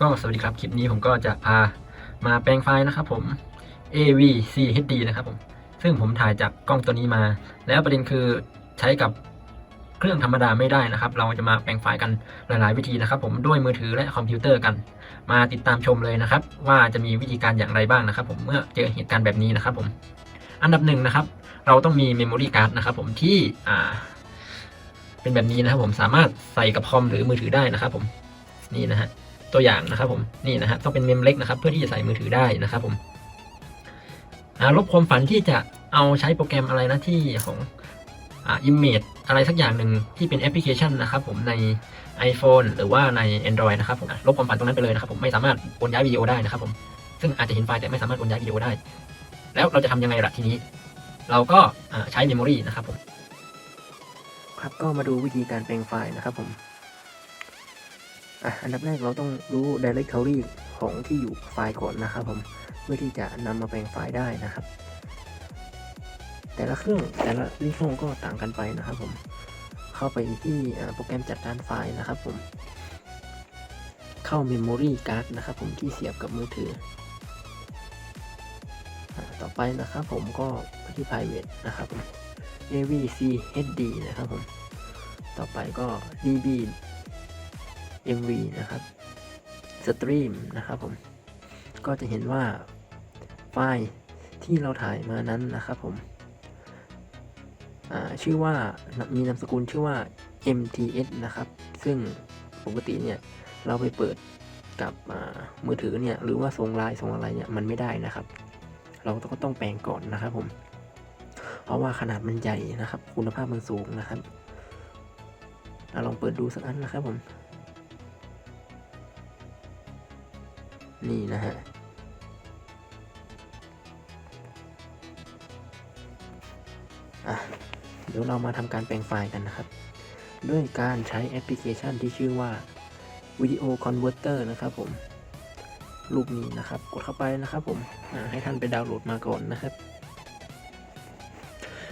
ก็สวัสดีครับ คลิปนี้ผมก็จะพามาแปลงไฟล์นะครับผม AVC HD นะครับผม ซึ่งผมถ่ายจากกล้องตัวนี้มา แล้วประเด็นคือใช้กับเครื่องธรรมดาไม่ได้นะครับ เราจะมาแปลงไฟล์กันหลาย ๆ วิธีนะครับ ผมด้วยมือถือและคอมพิวเตอร์กัน มาติดตามชมเลยนะครับ ว่าจะมีวิธีการอย่างไรบ้างนะครับ ผมเมื่อเจอเหตุการณ์แบบนี้นะครับ ผม อันดับหนึ่งนะครับ เราต้องมีเมมโมรี่การ์ดนะครับ ผมที่อ่าเป็นแบบนี้นะครับ ผมสามารถใส่กับคอมหรือมือถือได้นะครับ ผมนี่นะฮะ ตัวอย่างนะครับผมนี่นะฮะต้องเป็นเมมเล็กนะครับเพื่อที่จะใส่มือถือได้นะครับผมลบความฝันที่จะเอาใช้โปรแกรมอะไรนะที่ของอ่า Image อะไรสักอย่างหนึ่งที่เป็นแอปพลิเคชันนะครับผมใน iPhone หรือว่าใน Android นะครับผมลบความฝันตรงนั้นไปเลยนะครับผมไม่สามารถโอนย้ายวิดีโอได้นะครับผมซึ่งอาจจะเห็นไฟล์แต่ไม่สามารถโอนย้ายวิดีโอได้ แล้วเราจะทำยังไงล่ะทีนี้ เราก็ใช้เมมโมรีนะครับผมครับก็มาดูวิธีการแปลงไฟล์นะครับผม อะอันดับแรกเราต้องรู้ directory ของที่อยู่ไฟล์ก่อนนะครับผมเพื่อที่จะนำมาแปลงไฟล์ได้นะครับ แต่ละเครื่องแต่ละลิงก์ก็ต่างกันไปนะครับผมเข้าไปที่โปรแกรมจัดการไฟล์นะครับผมเข้า Memory Card นะครับผมที่เสียบกับมือถือ ต่อไปนะครับผมก็ที่ private นะครับผม avc hd นะครับผม ต่อไปก็ db MV นะครับสตรีมนะครับผมก็จะเห็นว่าไฟล์ที่เราถ่ายมานั้นนะครับผมชื่อว่ามีนามสกุลชื่อว่า MTS นะครับ ซึ่งปกติเนี่ยเราไปเปิดกับมือถือเนี่ยหรือว่าส่งไลน์ส่งอะไรเนี่ยมันไม่ได้นะครับ เราก็ต้องแปลงก่อนนะครับผม เพราะว่าขนาดมันใหญ่นะครับ คุณภาพมันสูงนะครับอะลองเปิดดูสักอันนะครับผม นี่นะฮะอะเดี๋ยวเรามาทำการแปลงไฟล์กันนะครับ ด้วยการใช้แอปพลิเคชันที่ชื่อว่า Video Converter นะครับผม รูปนี้นะครับ กดเข้าไปนะครับผมให้ท่านไปดาวน์โหลดมาก่อนนะครับ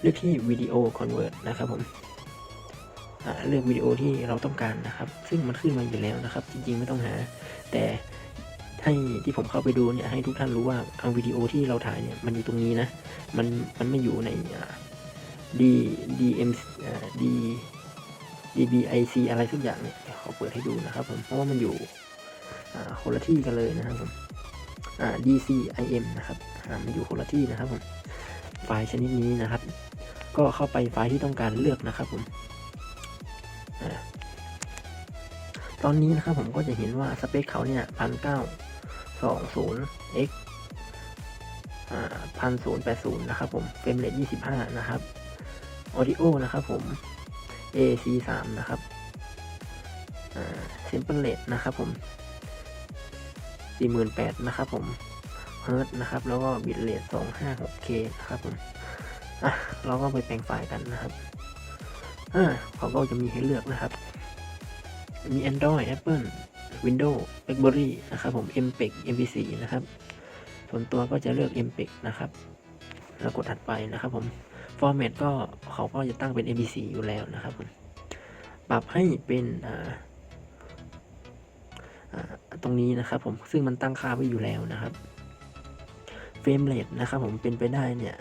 เลือกที่ Video Convert นะครับผมเลือกวิดีโอที่เราต้องการนะครับ ซึ่งมันขึ้นมาอยู่แล้วนะครับ จริงๆไม่ต้องหา แต่ ให้ที่ผมเข้าไปดูเนี่ยให้ทุกท่านรู้ว่าเอาวิดีโอที่เราถ่ายเนี่ยมันอยู่ตรงนี้นะ มันมันไม่อยู่ในอ่า D DM อ่า D DBIC อะไรสักอย่างเนี่ยขอเปิดให้ดูนะครับผมเพราะว่ามันอยู่อ่าคนละที่กันเลยนะครับผมอ่า DCIM นะครับมันอยู่คนละที่นะครับผมไฟล์ชนิดนี้นะครับ ก็เข้าไปไฟล์ที่ต้องการเลือกนะครับผมตอนนี้นะครับผมก็จะเห็นว่าสเปคเขาเนี่ยพันเก้า สองศูนย์ x พันศูนย์แปดศูนย์นะครับผมเฟรมเรทยี่สิบห้านะครับ audio นะครับผม AC 3นะครับอ่า sample rate นะครับผม48,000นะครับผมเฮิร์ตนะครับ แล้วก็ bit rate 256k นะครับผมอะเราก็ไปแปลงไฟล์กันนะครับอ่าเขาก็จะมีให้เลือกนะครับ มี Android Apple Windows BlackBerry นะครับผม MPEG MP4 นะครับ ส่วนตัวก็จะเลือก MPEG นะครับ แล้วกดถัดไปนะครับผมฟอร์แมตก็เขาก็จะตั้งเป็น MPC อยู่แล้วนะครับผมปรับให้เป็นอ่าตรงนี้นะครับผมซึ่งมันตั้งค่าไว้อยู่แล้วนะครับเฟรมเรทนะครับผมเป็นไปได้เนี่ย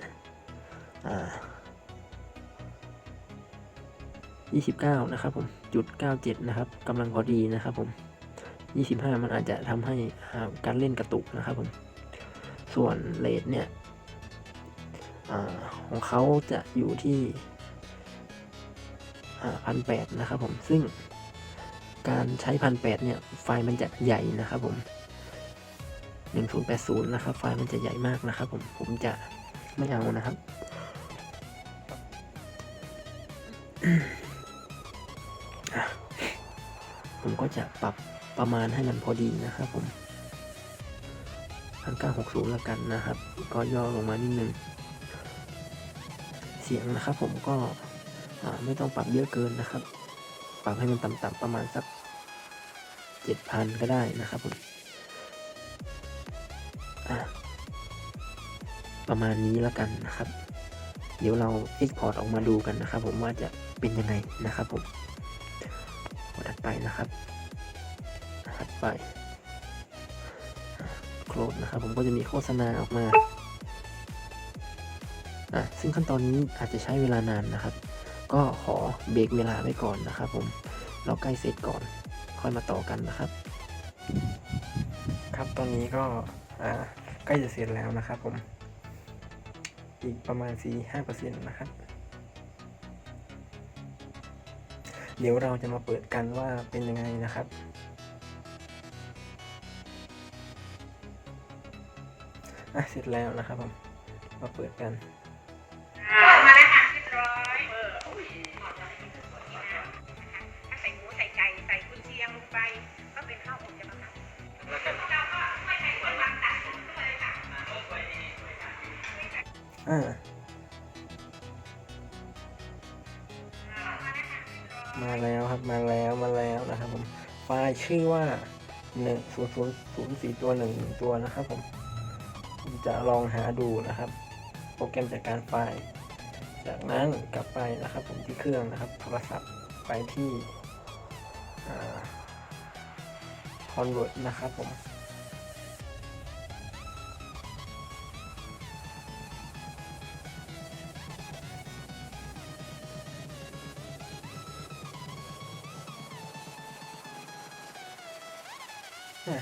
29 นะครับผมจุด 97 นะครับกำลังพอดีนะครับผม 25 มันอาจจะทำให้การเล่นกระตุกนะครับผมส่วนเรทเนี่ยอของเขาจะอยู่ที่พันแปดนะครับผมซึ่งการใช้พันแปดเนี่ยไฟล์มันจะใหญ่นะครับผมหนึ่งศูนย์แปดศูนย์นะครับไฟล์มันจะใหญ่มากนะครับผมผมจะไม่เอานะครับผมก็จะปรับ ประมาณให้มันพอดีนะครับผมพันเก้าหกศูนย์ละกันนะครับ ก็ย่อลงมานิดนึง เสียงนะครับผมก็ไม่ต้องปรับเยอะเกินนะครับ ปรับให้มันต่ำๆประมาณสักเจ็ดพันก็ได้นะครับผมประมาณนี้แล้วกันนะครับ เดี๋ยวเรา Export ออกมาดูกันนะครับ ผมว่าจะเป็นยังไงนะครับผมกดถัดไปนะครับ ไปโหลดนะครับ ผมก็จะมีโฆษณาออกมาอะซึ่งขั้นตอนนี้อาจจะใช้เวลานานนะครับ ก็ขอเบรกเวลาไว้ก่อนนะครับ ผมเราใกล้เสร็จก่อน ค่อยมาต่อกันนะครับ ครับตอนนี้ก็อ่าใกล้จะเสร็จแล้วนะครับ ผม อีกประมาณ4-5%นะครับเดี๋ยวเราจะมาเปิดกันว่าเป็นยังไงนะครับ อะเสร็จแล้วนะครับผมมาเปิดกันมาแล้วค่ะเรียบร้อยเอออุ้ยหอมอะไรนี่คือสวยงามนะถ้าใส่หมูใส่ไก่ใส่กุนเชียงลงไป ก็เป็นข้าวอบจะมาค่ะเราก็ไม่ใส่คนวางตัดผมด้วยค่ะอ่ามาแล้วครับมาแล้วมาแล้วนะครับผมไฟล์ชื่อว่าหนึ่งศูนย์ศูนย์ศูนย์สี่ตัวหนึ่งตัวนะครับผม ผมจะลองหาดูนะครับ โปรแกรมจัดการไฟล์ จากนั้นกลับไปนะครับ ผมที่เครื่องนะครับโทรศัพท์ไปที่คอนเวิร์ตนะครับผม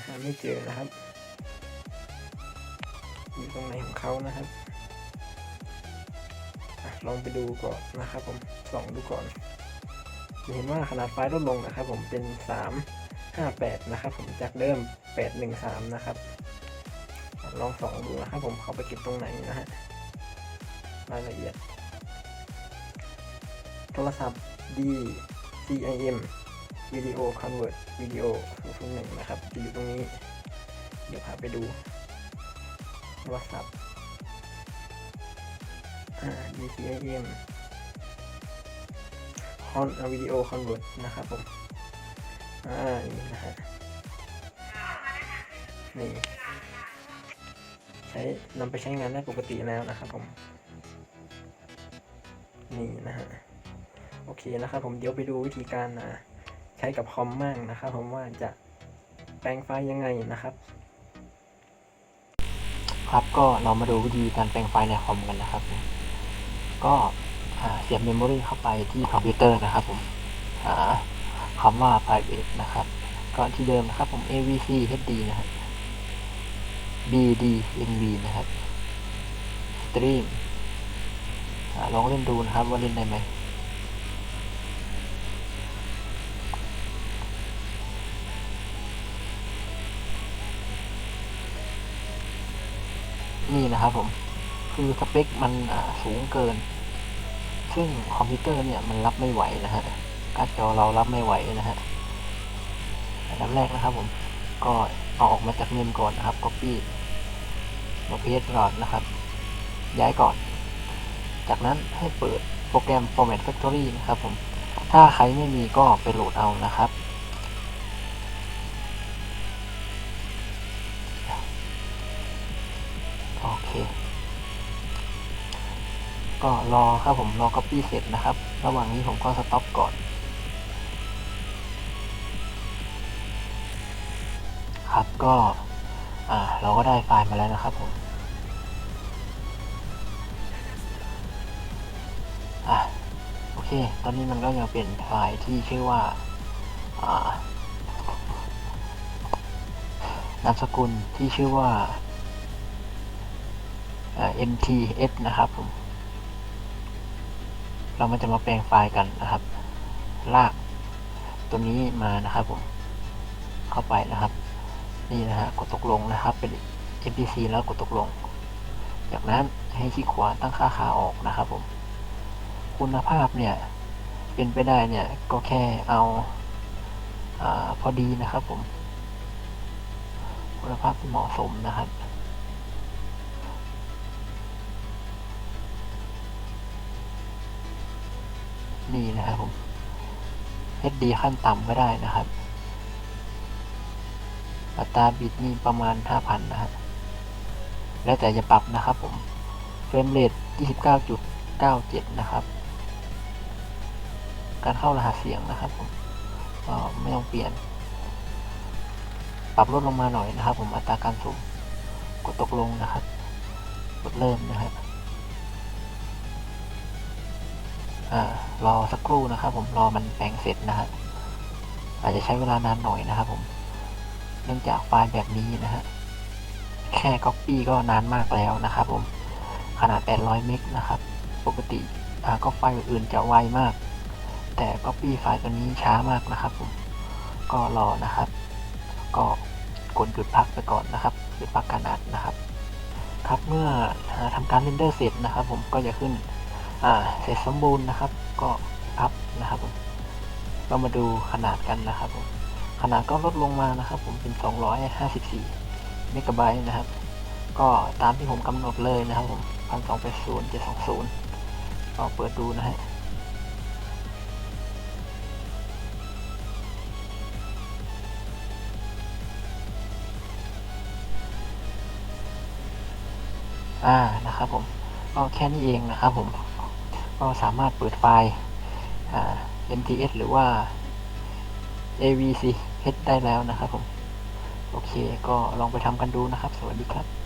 หาไม่เจอนะครับ ตรงไหนของเขานะครับลองไปดูก่อนนะครับผมส่องดูก่อนจะเห็นว่าขนาดไฟล์ลดลงนะครับ ผมเป็น 358 นะครับ ผมจากเดิม 813 นะครับ ลองส่องดูนะครับผมเขาไปเก็บตรงไหนนะฮะรายละเอียด โทรศัพท์ D CIM วิดีโอคอนเวิร์ตวิดีโอ001นะครับจะอยู่ตรงนี้ เดี๋ยวพาไปดู โทรศัพท์อ่า DCIM คอนวิดีโอคอนเวิร์ตนะครับผม อ่า นี่นะฮะ นี่ ใช้นำไปใช้งานได้ปกติแล้วนะครับผม นี่นะฮะ โอเคนะครับผม เดี๋ยวไปดูวิธีการนะใช้กับคอมมั่งนะครับผมว่าจะแปลงไฟล์ยังไงนะครับ ครับก็เรามาดูวิธีการแปลงไฟล์ในคอมกันนะครับ ก็เสียบเมมโมรีเข้าไปที่คอมพิวเตอร์นะครับผมหาคำว่า private นะครับ ก็ที่เดิมนะครับผม avc hd นะครับ bd nv นะครับ stream ลองเล่นดูนะครับว่าเล่นได้ไหม นี่นะครับผม คือสเปคมันสูงเกิน ซึ่งคอมพิวเตอร์เนี่ยมันรับไม่ไหวนะฮะการ์ดจอเรารับไม่ไหวนะฮะอันดับแรกนะครับ ผม ก็เอาออกมาจากเมมก่อนนะครับ copy มาเพจก่อนนะครับ ย้ายก่อน จากนั้นให้เปิดโปรแกรม Format Factory นะครับผม ถ้าใครไม่มีก็ไปโหลดเอานะครับ ก็รอครับผมรอ copy เสร็จนะครับ ระหว่างนี้ผมก็สต็อปก่อนครับก็เราก็ได้ไฟล์มาแล้วนะครับผมอะโอเค ตอนนี้มันก็ยังเป็นไฟล์ที่ชื่อว่าอ่านามสกุลที่ชื่อว่า MTS นะครับผม เรามันจะมาแปลงไฟล์กันนะครับ ลากตัวนี้มานะครับผมเข้าไปนะครับ นี่นะฮะกดตกลงนะครับเป็น MPC แล้วกดตกลง จากนั้นให้คลิกขวาตั้งค่าค่าออกนะครับผม คุณภาพเนี่ยเป็นไปได้เนี่ยก็แค่เอาอาพอดีนะครับผม คุณภาพที่เหมาะสมนะครับ นี่นะครับผม HD ขั้นต่ำก็ได้นะครับ อัตราบิตนี่ประมาณ 5,000 นะฮะแล้วแต่จะปรับนะครับผม เฟรมเรท29.97 นะครับ การเข้ารหัสเสียงนะครับผมก็ไม่ต้องเปลี่ยน ปรับลดลงมาหน่อยนะครับ ผมอัตราการสูงกดตกลงนะครับ กดเริ่มนะครับ อ่ารอสักครู่นะครับ ผมรอมันแปลงเสร็จนะฮะอาจจะใช้เวลานานหน่อยนะครับ ผม เนื่องจากไฟล์แบบนี้นะฮะแค่ Copy ก็นานมากแล้วนะครับผมขนาด 800 เมกนะครับ ปกติก็ไฟล์อื่นจะไวมาก แต่ Copy ไฟล์ตัวนี้ช้ามากนะครับผมก็รอนะครับ ก็กดหยุดพักไปก่อนนะครับหยุดพักการอัดนะครับ ครับเมื่ออาทำการเรนเดอร์เสร็จนะครับ ผมก็จะขึ้น เสร็จสมบูรณ์นะครับ ก็พับนะครับผมก็มาดูขนาดกันนะครับผมขนาดก็ลดลงมานะครับ ผมเป็น 254เมกะไบต์นะครับ ก็ตามที่ผมกำหนดเลยนะครับผม1280 720ก็เปิดดูนะฮะอ่านะครับผมก็แค่นี้เองนะครับผม ก็สามารถเปิดไฟล์ MTS หรือว่า AVC H ได้แล้วนะครับผม โอเค ก็ลองไปทำกันดูนะครับ สวัสดีครับ